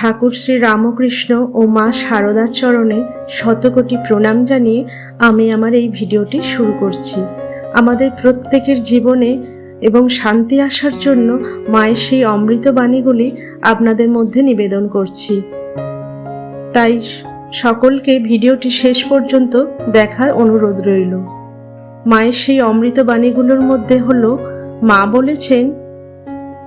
ঠাকুর শ্রী রামকৃষ্ণ ও মা শারদার চরণে শতকোটি প্রণাম জানিয়ে আমি আমার এই ভিডিওটি শুরু করছি। আমাদের প্রত্যেকের জীবনে এবং শান্তি আসার জন্য মায়ের সেই অমৃত বাণীগুলি আপনাদের মধ্যে নিবেদন করছি। তাই সকলকে ভিডিওটি শেষ পর্যন্ত দেখার অনুরোধ রইল। মায়ের সেই অমৃত বাণীগুলোর মধ্যে হলো, মা বলেছেন,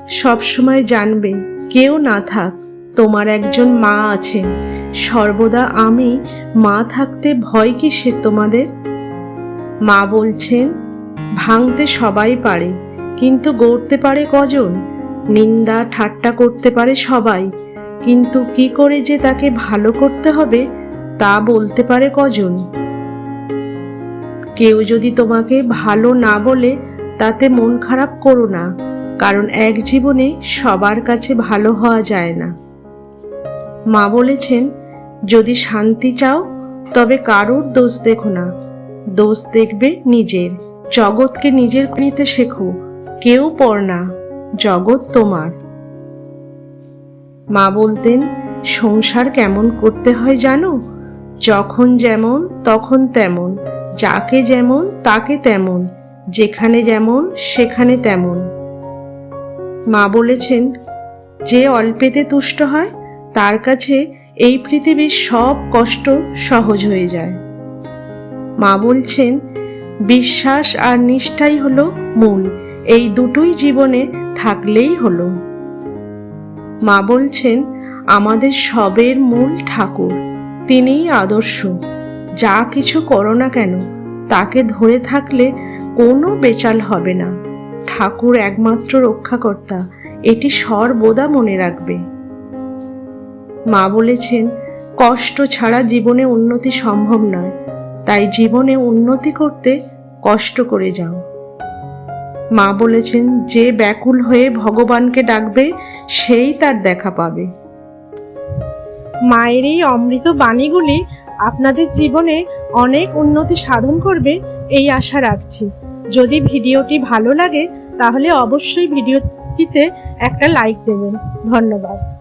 সবসময় জানবে, কেউ না থাক। তোমার একজন মা আছেন সর্বদা আমি মা থাকতে ভয় কিসের তোমাদের? মা বলছেন, ভাঙতে সবাই পারে, কিন্তু গড়তে পারে কজন? নিন্দা ঠাট্টা করতে পারে সবাই, কিন্তু কি করে যে তাকে ভালো করতে হবে, তা বলতে পারে কজন? কেউ যদি তোমাকে ভালো না বলে, তাতে মন খারাপ করো না, কারণ এক জীবনে সবার কাছে ভালো হওয়া যায় না। মা বলেছেন, যদি শান্তি চাও, তবে কারোর দোষ দেখো না। দোষ দেখবে নিজের। জগৎকে নিজের নিতে শেখো। কেউ পর না। জগৎ তোমার। মা বলতেন, সংসার কেমন করতে হয় জানো? যখন যেমন, তখন তেমন। যাকে যেমন, তাকে তেমন। যেখানে যেমন, সেখানে তেমন। মা বলেছেন, যে অল্পেতে তুষ্ট হয় তার কাছে এই পৃথিবীর সব কষ্ট সহজ হয়ে যায়। মা বলছেন, বিশ্বাস আর নিষ্ঠাই হলো মূল, এই দুটোই জীবনে থাকলেই হলো। মা বলছেন, আমাদের সবের মূল ঠাকুর, তিনিই আদর্শ। যা কিছু করো না কেন, তাকে ধরে থাকলে কোনো বেচাল হবে না। ঠাকুর একমাত্র রক্ষাকর্তা, এটি সর্বদা মনে রাখবে। মা বলেছেন, কষ্ট ছাড়া জীবনে উন্নতি সম্ভব নয়। তাই জীবনে উন্নতি করতে কষ্ট করে যাও। মা বলেছেন, যে ব্যাকুল হয়ে ভগবানকে ডাকবে, সেই তার দেখা পাবে। মায়ের এই অমৃত বাণীগুলি আপনাদের জীবনে অনেক উন্নতি সাধন করবে, এই আশা রাখছি। যদি ভিডিওটি ভালো লাগে, তাহলে অবশ্যই ভিডিওটিতে একটা লাইক দেবেন। ধন্যবাদ।